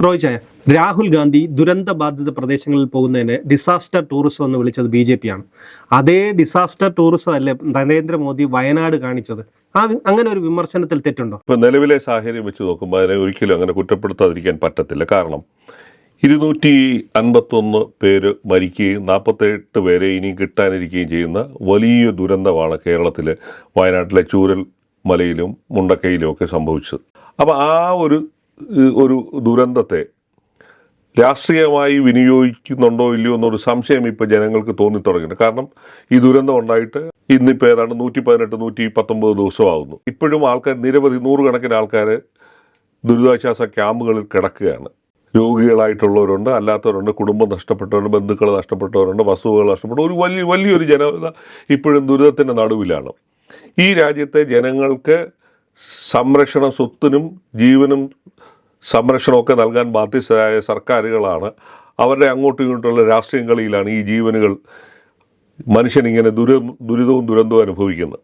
റോയ് ചായ രാഹുൽ ഗാന്ധി ദുരന്ത ബാധിത പ്രദേശങ്ങളിൽ പോകുന്നതിന് ഡിസാസ്റ്റർ ടൂറിസം എന്ന് വിളിച്ചത് ബി ജെ പി ആണ്. അതേ ഡിസാസ്റ്റർ ടൂറിസം അല്ലേ നരേന്ദ്രമോദി വയനാട് കാണിച്ചത്. ആ അങ്ങനെ ഒരു വിമർശനത്തിൽ തെറ്റുണ്ടോ? ഇപ്പൊ നിലവിലെ സാഹചര്യം വെച്ച് നോക്കുമ്പോൾ അതിനെ ഒരിക്കലും അങ്ങനെ കുറ്റപ്പെടുത്താതിരിക്കാൻ പറ്റത്തില്ല. കാരണം ഇരുന്നൂറ്റി അൻപത്തൊന്ന് പേര് മരിക്കുകയും നാൽപ്പത്തെട്ട് പേരെ ഇനിയും കിട്ടാനിരിക്കുകയും ചെയ്യുന്ന വലിയ ദുരന്തമാണ് കേരളത്തിലെ വയനാട്ടിലെ ചൂരൽ മലയിലും മുണ്ടക്കയിലും ഒക്കെ സംഭവിച്ചത്. അപ്പോൾ ആ ഒരു ഒരു ദുരന്തത്തെ രാഷ്ട്രീയമായി വിനിയോഗിക്കുന്നുണ്ടോ ഇല്ലയോ എന്നൊരു സംശയം ഇപ്പോൾ ജനങ്ങൾക്ക് തോന്നിത്തുടങ്ങിയിട്ടുണ്ട്. കാരണം ഈ ദുരന്തം ഉണ്ടായിട്ട് ഇന്നിപ്പോൾ ഏതാണ്ട് നൂറ്റി പതിനെട്ട് നൂറ്റി പത്തൊമ്പത് ദിവസമാകുന്നു ഇപ്പോഴും ആൾക്കാർ നിരവധി നൂറുകണക്കിന് ആൾക്കാർ ദുരിതാശ്വാസ ക്യാമ്പുകളിൽ കിടക്കുകയാണ്. രോഗികളായിട്ടുള്ളവരുണ്ട് അല്ലാത്തവരുണ്ട് കുടുംബം നഷ്ടപ്പെട്ടവരുണ്ട് ബന്ധുക്കൾ നഷ്ടപ്പെട്ടവരുണ്ട് വസ്തുവകൾ നഷ്ടപ്പെട്ടു ഒരു വലിയ വലിയൊരു ജനത ഇപ്പോഴും ദുരിതത്തിന്റെ നടുവിലാണ്. ഈ രാജ്യത്തെ ജനങ്ങൾക്ക് സംരക്ഷണ സ്വത്തിനും ജീവനും സംരക്ഷണമൊക്കെ നൽകാൻ ബാധ്യസ്ഥരായ സർക്കാരുകളാണ്. അവരുടെ അങ്ങോട്ടും ഇങ്ങോട്ടുള്ള രാഷ്ട്രീയം കളിയിലാണ് ഈ ജീവനുകൾ മനുഷ്യനിങ്ങനെ ദുര ദുരിതവും ദുരന്തവും അനുഭവിക്കുന്നത്.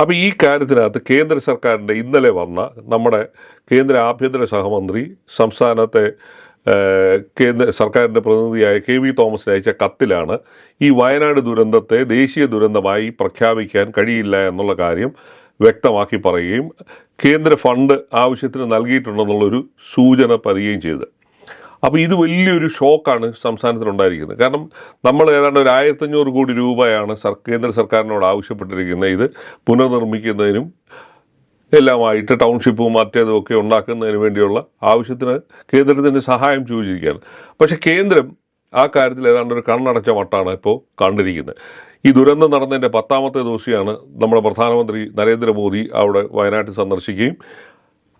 അപ്പോൾ ഈ കാര്യത്തിനകത്ത് കേന്ദ്ര സർക്കാരിന്റെ ഇന്നലെ വന്ന നമ്മുടെ കേന്ദ്ര ആഭ്യന്തര സഹമന്ത്രി സംസ്ഥാനത്തെ കേന്ദ്ര സർക്കാരിന്റെ പ്രതിനിധിയായ കെ വി തോമസിന് അയച്ച കത്തിലാണ് ഈ വയനാട് ദുരന്തത്തെ ദേശീയ ദുരന്തമായി പ്രഖ്യാപിക്കാൻ കഴിയില്ല എന്നുള്ള കാര്യം വ്യക്തമാക്കി പറയുകയും കേന്ദ്ര ഫണ്ട് ആവശ്യത്തിന് നൽകിയിട്ടുണ്ടെന്നുള്ളൊരു സൂചന പറയുകയും ചെയ്തത് അപ്പോൾ ഇത് വലിയൊരു ഷോക്കാണ് സംസ്ഥാനത്തിനുണ്ടായിരിക്കുന്നത് കാരണം നമ്മൾ ഏതാണ്ട് ഒരു ആയിരത്തഞ്ഞൂറ് കോടി രൂപയാണ് സർ കേന്ദ്ര സർക്കാരിനോട് ആവശ്യപ്പെട്ടിരിക്കുന്നത്. ഇത് പുനർനിർമ്മിക്കുന്നതിനും എല്ലാമായിട്ട് ടൗൺഷിപ്പും മറ്റേതും ഒക്കെ ഉണ്ടാക്കുന്നതിന് വേണ്ടിയുള്ള ആവശ്യത്തിന് കേന്ദ്രത്തിന്റെ സഹായം ചോദിച്ചിരിക്കുകയാണ്. പക്ഷേ കേന്ദ്രം ആ കാര്യത്തിൽ ഏതാണ്ട് ഒരു കണ്ണടച്ച മട്ടാണ് ഇപ്പോൾ കണ്ടിരിക്കുന്നത്. ഈ ദുരന്തം നടന്നതിന്റെ പത്താമത്തെ ദിവസമാണ് നമ്മുടെ പ്രധാനമന്ത്രി നരേന്ദ്രമോദി അവിടെ വയനാട്ടിൽ സന്ദർശിക്കുകയും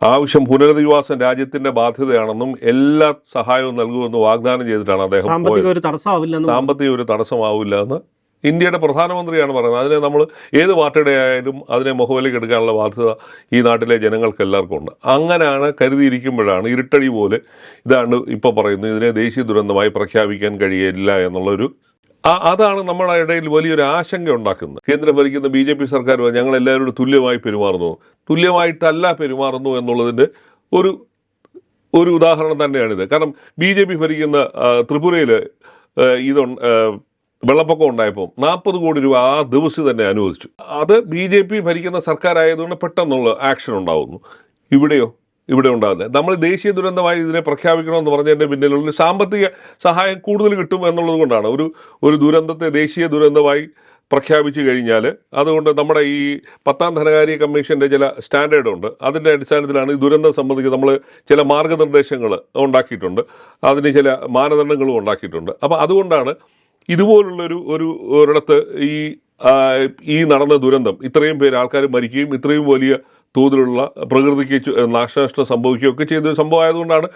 ആവശ്യം പുനരധിവാസം രാജ്യത്തിന്റെ ബാധ്യതയാണെന്നും എല്ലാ സഹായവും നൽകുമെന്ന് വാഗ്ദാനം ചെയ്തിട്ടാണ് അദ്ദേഹം സാമ്പത്തിക ഒരു തടസ്സമാവില്ല എന്ന് ഇന്ത്യയുടെ പ്രധാനമന്ത്രിയാണ് പറയുന്നത്. അതിനെ നമ്മൾ ഏത് പാർട്ടിയുടെ ആയാലും അതിനെ മുഖവിലേക്ക് എടുക്കാനുള്ള ബാധ്യത ഈ നാട്ടിലെ ജനങ്ങൾക്ക് എല്ലാവർക്കും ഉണ്ട്. അങ്ങനെയാണ് കരുതിയിരിക്കുമ്പോഴാണ് ഇരുട്ടടി പോലെ ഇതാണ് ഇപ്പോൾ പറയുന്നത്. ഇതിനെ ദേശീയ ദുരന്തമായി പ്രഖ്യാപിക്കാൻ കഴിയില്ല എന്നുള്ളൊരു അതാണ് നമ്മുടെ ഇടയിൽ വലിയൊരു ആശങ്ക ഉണ്ടാക്കുന്നത്. കേന്ദ്രം ഭരിക്കുന്ന ബി ജെ പി സർക്കാർ ഞങ്ങൾ എല്ലാവരോടും തുല്യമായി പെരുമാറുന്നു. തുല്യമായിട്ടല്ല പെരുമാറുന്നു എന്നുള്ളതിന്റെ ഒരു ഒരു ഉദാഹരണം തന്നെയാണിത്. കാരണം ബി ജെ പി ഭരിക്കുന്ന ത്രിപുരയിൽ ഇത് വെള്ളപ്പൊക്കം ഉണ്ടായപ്പോൾ നാൽപ്പത് കോടി രൂപ ആ ദിവസം തന്നെ അനുവദിച്ചു. അത് ബി ജെ പി ഭരിക്കുന്ന സർക്കാരായതുകൊണ്ട് പെട്ടെന്നുള്ള ആക്ഷൻ ഉണ്ടാവുന്നു. ഇവിടെയോ? ഇവിടെ ഉണ്ടാകുന്നത്. നമ്മൾ ദേശീയ ദുരന്തമായി ഇതിനെ പ്രഖ്യാപിക്കണമെന്ന് പറഞ്ഞതിന്റെ പിന്നിലുള്ള സാമ്പത്തിക സഹായം കൂടുതൽ കിട്ടും എന്നുള്ളത് കൊണ്ടാണ്. ഒരു ഒരു ദുരന്തത്തെ ദേശീയ ദുരന്തമായി പ്രഖ്യാപിച്ചു കഴിഞ്ഞാൽ അതുകൊണ്ട് നമ്മുടെ ഈ പത്താം ധനകാര്യ കമ്മീഷന്റെ ചില സ്റ്റാൻഡേർഡ് ഉണ്ട്. അതിന്റെ അടിസ്ഥാനത്തിലാണ് ഈ ദുരന്തം സംബന്ധിച്ച് നമ്മൾ ചില മാർഗനിർദ്ദേശങ്ങൾ ഉണ്ടാക്കിയിട്ടുണ്ട്. അതിന് ചില മാനദണ്ഡങ്ങളും ഉണ്ടാക്കിയിട്ടുണ്ട്. അപ്പോൾ അതുകൊണ്ടാണ് ഇതുപോലുള്ളൊരു ഒരു ഒരിടത്ത് ഈ ഈ നടന്ന ദുരന്തം ഇത്രയും പേര് ആൾക്കാർ മരിക്കുകയും ഇത്രയും വലിയ തോതിലുള്ള പ്രകൃതിക്ക് നാശനഷ്ടം സംഭവിക്കുകയൊക്കെ ചെയ്തൊരു സംഭവം ആയതുകൊണ്ടാണ്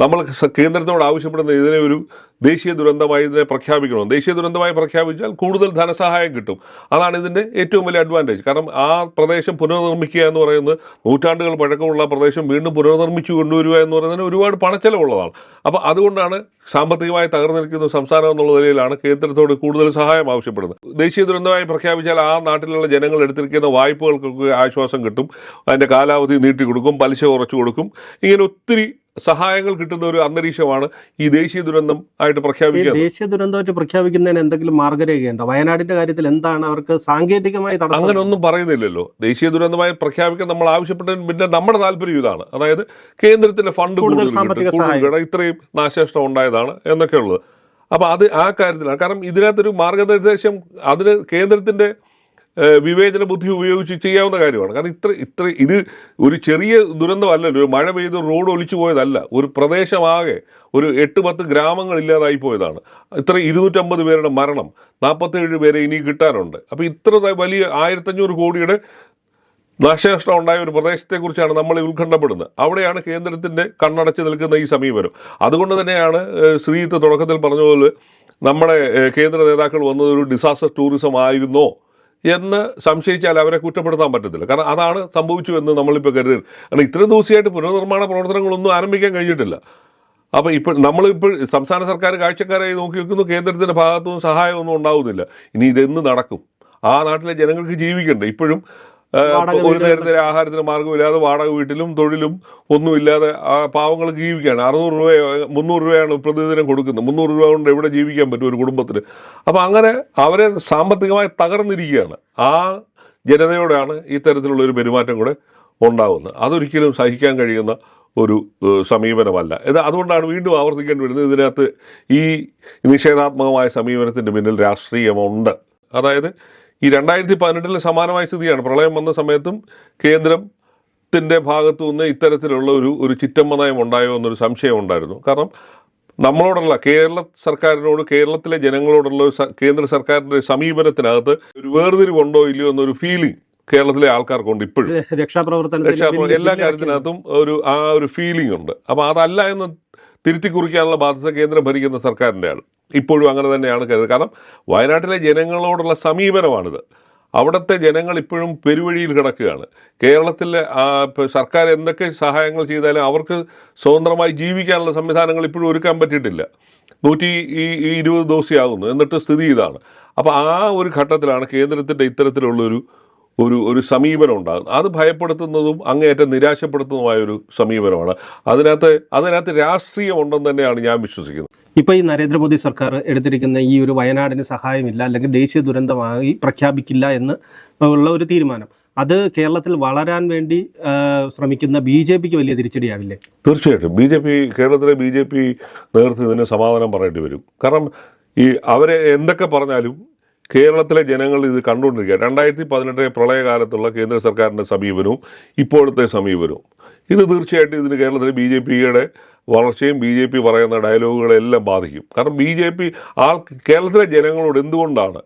നമ്മൾ കേന്ദ്രത്തോട് ആവശ്യപ്പെടുന്ന ഇതിനെ ഒരു ദേശീയ ദുരന്തമായി ഇതിനെ പ്രഖ്യാപിക്കണം. ദേശീയ ദുരന്തമായി പ്രഖ്യാപിച്ചാൽ കൂടുതൽ ധനസഹായം കിട്ടും. അതാണ് ഇതിന്റെ ഏറ്റവും വലിയ അഡ്വാന്റേജ് കാരണം ആ പ്രദേശം പുനർനിർമ്മിക്കുക എന്ന് പറയുന്നത് നൂറ്റാണ്ടുകൾ പഴക്കമുള്ള പ്രദേശം വീണ്ടും പുനർനിർമ്മിച്ചു കൊണ്ടുവരിക എന്ന് പറയുന്നതിന് ഒരുപാട് പണച്ചെലവുള്ളതാണ്. അപ്പോൾ അതുകൊണ്ടാണ് സാമ്പത്തികമായി തകർന്നിരിക്കുന്ന സംസ്ഥാനം എന്നുള്ള നിലയിലാണ് കേന്ദ്രത്തോട് കൂടുതൽ സഹായം ആവശ്യപ്പെടുന്നത്. ദേശീയ ദുരന്തമായി പ്രഖ്യാപിച്ചാൽ ആ നാട്ടിലുള്ള ജനങ്ങൾ എടുത്തിരിക്കുന്ന വായ്പകൾക്കൊക്കെ ആശ്വാസം കിട്ടും. അതിന്റെ കാലാവധി നീട്ടി കൊടുക്കും പലിശ കുറച്ചു കൊടുക്കും. ഇങ്ങനെ ഒത്തിരി സഹായങ്ങൾ കിട്ടുന്ന ഒരു അന്തരീക്ഷമാണ് ഈ ദേശീയ ദുരന്തം ആയിട്ട് ഈ പ്രഖ്യാപിക്കുക ദേശീയ ദുരന്തമായിട്ട് പ്രഖ്യാപിക്കുന്നതിന് എന്തെങ്കിലും മാർഗരേഖയുണ്ടോ? വയനാടിന്റെ കാര്യത്തിൽ എന്താണ് അവർക്ക് സാങ്കേതികമായി അങ്ങനെ ഒന്നും പറയുന്നില്ലല്ലോ. ദേശീയ ദുരന്തമായി പ്രഖ്യാപിക്കാൻ നമ്മൾ ആവശ്യപ്പെട്ടതിന് പിന്നെ നമ്മുടെ താല്പര്യം ഇതാണ്. അതായത് കേന്ദ്രത്തിന്റെ ഫണ്ട് കൂടുതൽ ഇത്രയും നാശനഷ്ടം ഉണ്ടായതാണ് എന്നൊക്കെ ഉള്ളത് അപ്പോൾ അത് ആ കാര്യത്തിലാണ്. കാരണം ഇതിനകത്തൊരു മാർഗനിർദ്ദേശം അതിന് കേന്ദ്രത്തിന്റെ വിവേചന ബുദ്ധി ഉപയോഗിച്ച് ചെയ്യാവുന്ന കാര്യമാണ്. കാരണം ഇത്ര ഇത്ര ഇത് ഒരു ചെറിയ ദുരന്തമല്ല ഒരു മഴ പെയ്ത് റോഡ് ഒലിച്ചു പോയതല്ല. ഒരു പ്രദേശമാകെ ഒരു എട്ട് പത്ത് ഗ്രാമങ്ങൾ ഇല്ലാതായി പോയതാണ്. ഇത്ര ഇരുന്നൂറ്റമ്പത് പേരുടെ മരണം നാൽപ്പത്തേഴ് പേരെ ഇനി കിട്ടാനുണ്ട്. അപ്പോൾ ഇത്ര വലിയ ആയിരത്തഞ്ഞൂറ് കോടിയുടെ നാശനഷ്ടം ഉണ്ടായ ഒരു പ്രദേശത്തെക്കുറിച്ചാണ് നമ്മൾ ഉത്കണ്ഠപ്പെടുന്നത്. അവിടെയാണ് കേന്ദ്രത്തിന്റെ കണ്ണടച്ച് നിൽക്കുന്ന ഈ സമീപനം. അതുകൊണ്ട് തന്നെയാണ് ശ്രീത്ത് തുടക്കത്തിൽ പറഞ്ഞതുപോലെ പോലെ നമ്മുടെ കേന്ദ്ര നേതാക്കൾ വന്നത് ഒരു ഡിസാസ്റ്റർ ടൂറിസം ആയിരുന്നോ? എന്ന് സംശയിച്ചാൽ അവരെ കുറ്റപ്പെടുത്താൻ പറ്റത്തില്ല. കാരണം അതാണ് സംഭവിച്ചു എന്ന് നമ്മളിപ്പോൾ കരുതി. കാരണം ഇത്രയും ദിവസമായിട്ട് പുനർനിർമ്മാണ പ്രവർത്തനങ്ങളൊന്നും ആരംഭിക്കാൻ കഴിഞ്ഞിട്ടില്ല. അപ്പോൾ ഇപ്പോൾ നമ്മളിപ്പോൾ സംസ്ഥാന സർക്കാർ കാഴ്ചക്കാരായി നോക്കി നിൽക്കുന്നു കേന്ദ്രത്തിന്റെ ഭാഗത്തുനിന്ന് സഹായമൊന്നും ഉണ്ടാവുന്നില്ല. ഇനി ഇതെന്ന് നടക്കും? ആ നാട്ടിലെ ജനങ്ങൾക്ക് ജീവിക്കണ്ടേ? ഇപ്പോഴും ഒരു നേരത്തെ ആഹാരത്തിന് മാർഗമില്ലാതെ വാടക വീട്ടിലും തൊഴിലും ഒന്നുമില്ലാതെ ആ പാവങ്ങൾ ജീവിക്കുകയാണ്. അറുന്നൂറ് രൂപയോ മുന്നൂറ് രൂപയാണ് പ്രതിദിനം കൊടുക്കുന്നത്. മുന്നൂറ് രൂപ കൊണ്ട് എവിടെ ജീവിക്കാൻ പറ്റും ഒരു കുടുംബത്തിന്? അപ്പോൾ അങ്ങനെ അവരെ സാമ്പത്തികമായി തകർന്നിരിക്കുകയാണ്. ആ ജനതയോടാണ് ഇത്തരത്തിലുള്ള ഒരു പെരുമാറ്റം കൂടെ ഉണ്ടാകുന്നത് അതൊരിക്കലും സഹിക്കാൻ കഴിയുന്ന ഒരു സമീപനമല്ല. ഇത് അതുകൊണ്ടാണ് വീണ്ടും ആവർത്തിക്കേണ്ടി വരുന്നത്. ഇതിനകത്ത് ഈ നിഷേധാത്മകമായ സമീപനത്തിന്റെ പിന്നിൽ രാഷ്ട്രീയമുണ്ട്. അതായത് ഈ രണ്ടായിരത്തി പതിനെട്ടിലെ സമാനമായ സ്ഥിതിയാണ്. പ്രളയം വന്ന സമയത്തും കേന്ദ്രത്തിന്റെ ഭാഗത്തു നിന്ന് ഇത്തരത്തിലുള്ള ഒരു ഒരു ചിറ്റമ്മ നയം ഉണ്ടായോ എന്നൊരു സംശയം ഉണ്ടായിരുന്നു. കാരണം നമ്മളോടുള്ള കേരള സർക്കാരിനോട് കേരളത്തിലെ ജനങ്ങളോടുള്ള ഒരു കേന്ദ്ര സർക്കാരിന്റെ സമീപനത്തിനകത്ത് ഒരു വേർതിരിവുണ്ടോ ഇല്ലയോ എന്നൊരു ഫീലിംഗ് കേരളത്തിലെ ആൾക്കാർക്കുണ്ട് ഇപ്പോഴും. രക്ഷാപ്രവർത്തനം രക്ഷാപ്രവർത്തനം എല്ലാ കാര്യത്തിനകത്തും ഒരു ആ ഒരു ഫീലിംഗ് ഉണ്ട്. അപ്പോൾ അതല്ല എന്ന് തിരുത്തി കുറിക്കാനുള്ള ബാധ്യത കേന്ദ്രം ഭരിക്കുന്ന സർക്കാരിന്റെയാണ് ഇപ്പോഴും അങ്ങനെ തന്നെയാണ് കരുതുന്നത്. കാരണം വയനാട്ടിലെ ജനങ്ങളോടുള്ള സമീപനമാണിത്. അവിടുത്തെ ജനങ്ങൾ ഇപ്പോഴും പെരുവഴിയിൽ കിടക്കുകയാണ്. കേരളത്തിലെ സർക്കാർ എന്തൊക്കെ സഹായങ്ങൾ ചെയ്താലും അവർക്ക് സ്വതന്ത്രമായി ജീവിക്കാനുള്ള സംവിധാനങ്ങൾ ഇപ്പോഴും ഒരുക്കാൻ പറ്റിയിട്ടില്ല. നൂറ്റി ഈ ഇരുപത് ദിവസമാകുന്നു എന്നിട്ട് സ്ഥിതി ഇതാണ്. അപ്പോൾ ആ ഒരു ഘട്ടത്തിലാണ് കേന്ദ്രത്തിന്റെ ഇത്തരത്തിലുള്ളൊരു ഒരു ഒരു സമീപനം ഉണ്ടാകും അത് ഭയപ്പെടുത്തുന്നതും അങ്ങേയറ്റം നിരാശപ്പെടുത്തുന്നതുമായ ഒരു സമീപനമാണ്. അതിനകത്ത് അതിനകത്ത് രാഷ്ട്രീയം ഉണ്ടെന്ന് തന്നെയാണ് ഞാൻ വിശ്വസിക്കുന്നത്. ഇപ്പോൾ ഈ നരേന്ദ്രമോദി സർക്കാർ എടുത്തിരിക്കുന്ന ഈ ഒരു വയനാടിന് സഹായമില്ല അല്ലെങ്കിൽ ദേശീയ ദുരന്തമായി പ്രഖ്യാപിക്കില്ല എന്ന് ഉള്ള ഒരു തീരുമാനം. അത് കേരളത്തിൽ വളരാൻ വേണ്ടി ശ്രമിക്കുന്ന ബി ജെ പിക്ക് വലിയ തിരിച്ചടിയാവില്ലേ? തീർച്ചയായിട്ടും. ബി ജെ പി കേരളത്തിലെ ബി ജെ പി നേതൃത്വം ഇതിന് സമാധാനം പറയേണ്ടി വരും. കാരണം ഈ അവരെ എന്തൊക്കെ പറഞ്ഞാലും കേരളത്തിലെ ജനങ്ങൾ ഇത് കണ്ടുകൊണ്ടിരിക്കുക. രണ്ടായിരത്തി പതിനെട്ടിലെ പ്രളയകാലത്തുള്ള കേന്ദ്ര സർക്കാരിന്റെ സമീപനവും ഇപ്പോഴത്തെ സമീപനവും. ഇത് തീർച്ചയായിട്ടും ഇതിന് കേരളത്തിലെ ബി ജെ പിയുടെ വളർച്ചയും ബി ജെ പി പറയുന്ന ഡയലോഗുകളെല്ലാം ബാധിക്കും. കാരണം ബി ജെ പി ആൾ കേരളത്തിലെ ജനങ്ങളോട് എന്തുകൊണ്ടാണ്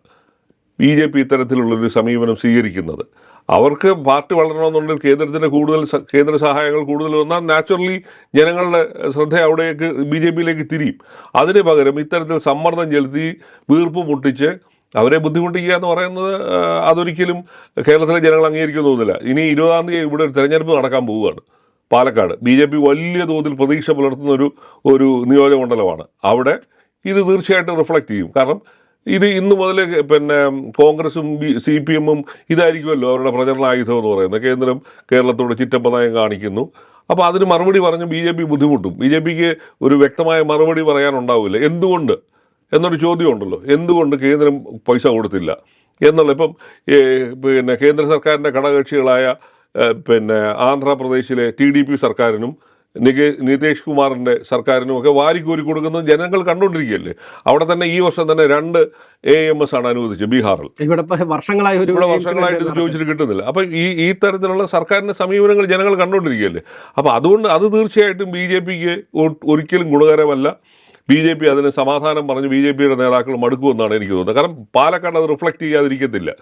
ബി ജെ പി ഇത്തരത്തിലുള്ളൊരു സമീപനം സ്വീകരിക്കുന്നത്? അവർക്ക് പാർട്ടി വളരണമെന്നുണ്ടെങ്കിൽ കേന്ദ്രത്തിന്റെ കൂടുതൽ കേന്ദ്ര സഹായങ്ങൾ കൂടുതൽ വന്നാൽ നാച്ചുറലി ജനങ്ങളുടെ ശ്രദ്ധ അവിടേക്ക് ബി ജെ പിയിലേക്ക് തിരിയും. അതിന് പകരം ഇത്തരത്തിൽ സമ്മർദ്ദം ചെലുത്തി വീർപ്പ് മുട്ടിച്ച് അവരെ ബുദ്ധിമുട്ടിക്കുക എന്ന് പറയുന്നത് അതൊരിക്കലും കേരളത്തിലെ ജനങ്ങൾ അംഗീകരിക്കുമെന്ന് തോന്നുന്നില്ല. ഇനി ഇരുപതാം തീയതി ഇവിടെ ഒരു തെരഞ്ഞെടുപ്പ് നടക്കാൻ പോവുകയാണ് പാലക്കാട്. ബി ജെ പി വലിയ തോതിൽ പ്രതീക്ഷ പുലർത്തുന്ന ഒരു ഒരു നിയോജകമണ്ഡലമാണ് അവിടെ ഇത് തീർച്ചയായിട്ടും റിഫ്ലക്റ്റ് ചെയ്യും. കാരണം ഇത് ഇന്ന് മുതൽ പിന്നെ കോൺഗ്രസും സി പി എമ്മും ഇതായിരിക്കുമല്ലോ അവരുടെ പ്രചരണ ആയുധം എന്ന് പറയുന്നത്. കേന്ദ്രം കേരളത്തോട് ചിറ്റപ്പനയം കാണിക്കുന്നു. അപ്പോൾ അതിന് മറുപടി പറഞ്ഞ് ബി ജെ പി ബുദ്ധിമുട്ടും. ബി ജെ പിക്ക് ഒരു വ്യക്തമായ മറുപടി പറയാനുണ്ടാവില്ല. എന്തുകൊണ്ട്? എന്നൊരു ചോദ്യമുണ്ടല്ലോ. എന്തുകൊണ്ട് കേന്ദ്രം പൈസ കൊടുത്തില്ല? എന്നുള്ള ഇപ്പം പിന്നെ കേന്ദ്ര സർക്കാരിന്റെ ഘടകകക്ഷികളായ പിന്നെ ആന്ധ്രാപ്രദേശിലെ ടി ഡി പി സർക്കാരിനും നികേ നിതീഷ് കുമാറിന്റെ സർക്കാരിനും ഒക്കെ വാരിക്കോരി കൊടുക്കുന്നത് ജനങ്ങൾ കണ്ടുകൊണ്ടിരിക്കുകയല്ലേ? അവിടെ തന്നെ ഈ വർഷം തന്നെ രണ്ട് എ എം എസ് ആണ് അനുവദിച്ചത് ബീഹാറിൽ. ഇവിടെ വർഷങ്ങളായി ഇവിടെ വർഷങ്ങളായിട്ട് ഇത് ചോദിച്ചിട്ട് കിട്ടുന്നില്ല. അപ്പം ഈ ഈ തരത്തിലുള്ള സർക്കാരിന്റെ സമീപനങ്ങൾ ജനങ്ങൾ കണ്ടുകൊണ്ടിരിക്കുകയല്ലേ? അപ്പോൾ അതുകൊണ്ട് അത് തീർച്ചയായിട്ടും ബി ജെ പിക്ക് ഒരിക്കലും ഗുണകരമല്ല. ബി ജെ പി അതിന് സമാധാനം പറഞ്ഞ് ബി ജെ പിയുടെ നേതാക്കൾ മടുക്കുമെന്നാണ് എനിക്ക് തോന്നുന്നത്. കാരണം പാലക്കാട് അത് റിഫ്ലക്റ്റ് ചെയ്യാതിരിക്കത്തില്ല.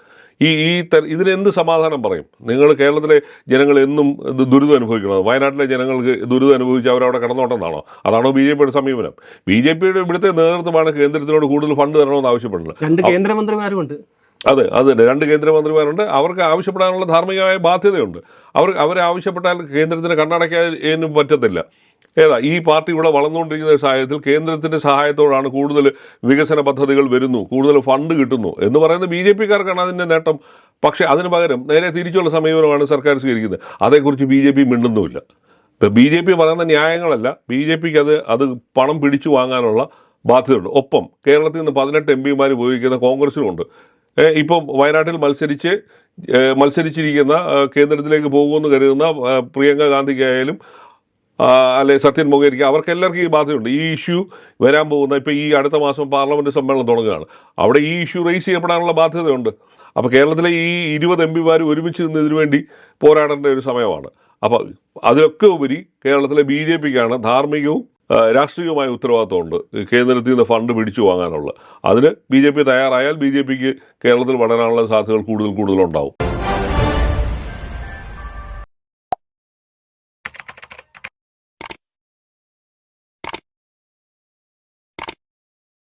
ഈ ഈ ത- ഇതിന് എന്ത് സമാധാനം പറയും? നിങ്ങൾ കേരളത്തിലെ ജനങ്ങൾ എന്നും ഇത് ദുരിതം അനുഭവിക്കണം വയനാട്ടിലെ ജനങ്ങൾക്ക് ദുരിതം അനുഭവിച്ച് അവരവിടെ കിടന്നോട്ടെന്നാണോ? അതാണോ ബി ജെ പിയുടെ സമീപനം? ബി ജെ പിയുടെ ഇവിടുത്തെ നേതൃത്വമാണ് കേന്ദ്രത്തിനോട് കൂടുതൽ ഫണ്ട് തരണമെന്ന് ആവശ്യപ്പെടുന്നത്. രണ്ട് കേന്ദ്രമന്ത്രിമാരുമുണ്ട്. അതെ അത് തന്നെ. രണ്ട് കേന്ദ്രമന്ത്രിമാരുണ്ട്. അവർക്ക് ആവശ്യപ്പെടാനുള്ള ധാർമ്മികമായ ബാധ്യതയുണ്ട്. അവർ അവരെ ആവശ്യപ്പെട്ടാൽ കേന്ദ്രത്തിന് കണ്ണടയ്ക്കാൻ പറ്റത്തില്ല. ഏതാ ഈ പാർട്ടി ഇവിടെ വളർന്നുകൊണ്ടിരിക്കുന്ന സാഹചര്യത്തിൽ കേന്ദ്രത്തിന്റെ സഹായത്തോടാണ് കൂടുതൽ വികസന പദ്ധതികൾ വരുന്നു കൂടുതൽ ഫണ്ട് കിട്ടുന്നു എന്ന് പറയുന്ന ബി ജെ പിക്കാർക്കാണ് അതിന്റെ നേട്ടം. പക്ഷേ അതിന് പകരം നേരെ തിരിച്ചുള്ള സമീപനമാണ് സർക്കാർ സ്വീകരിക്കുന്നത്. അതേക്കുറിച്ച് ബി ജെ പി മിണ്ടുന്നുമില്ല. ഇപ്പം ബി ജെ പി പറയുന്ന ന്യായങ്ങളല്ല ബി ജെ പിക്ക് അത് അത് പണം പിടിച്ചു വാങ്ങാനുള്ള ബാധ്യതയുണ്ട്. ഒപ്പം കേരളത്തിൽ നിന്ന് പതിനെട്ട് എം പിമാർ ഉപയോഗിക്കുന്ന കോൺഗ്രസിനുമുണ്ട് ഏ, ഇപ്പം വയനാട്ടിൽ മത്സരിച്ച് മത്സരിച്ചിരിക്കുന്ന കേന്ദ്രത്തിലേക്ക് പോകുമെന്ന് കരുതുന്ന പ്രിയങ്ക ഗാന്ധിക്കായാലും അല്ലെ സത്യൻ മുഖേരിക്ക അവർക്ക് എല്ലാവർക്കും ഈ ബാധ്യതയുണ്ട്. ഈ ഇഷ്യൂ വരാൻ പോകുന്ന ഇപ്പോൾ ഈ അടുത്ത മാസം പാർലമെന്റ് സമ്മേളനം തുടങ്ങുകയാണ്. അവിടെ ഈ ഇഷ്യൂ റേസ് ചെയ്യപ്പെടാനുള്ള ബാധ്യതയുണ്ട്. അപ്പോൾ കേരളത്തിലെ ഈ ഇരുപത് എം പിമാർ ഒരുമിച്ച് നിന്നതിന് വേണ്ടി പോരാടേണ്ട ഒരു സമയമാണ്. അപ്പോൾ അതിലൊക്കെ ഉപരി കേരളത്തിലെ ബി ജെ പിക്കാണ് ധാർമ്മികവും രാഷ്ട്രീയവുമായ ഉത്തരവാദിത്തമുണ്ട് കേന്ദ്രത്തിൽ നിന്ന് ഫണ്ട് പിടിച്ചു വാങ്ങാനുള്ള. അതിന് ബി ജെ പി തയ്യാറായാൽ ബി ജെ പിക്ക് കേരളത്തിൽ വളരാനുള്ള സാധ്യതകൾ കൂടുതൽ കൂടുതലുണ്ടാവും.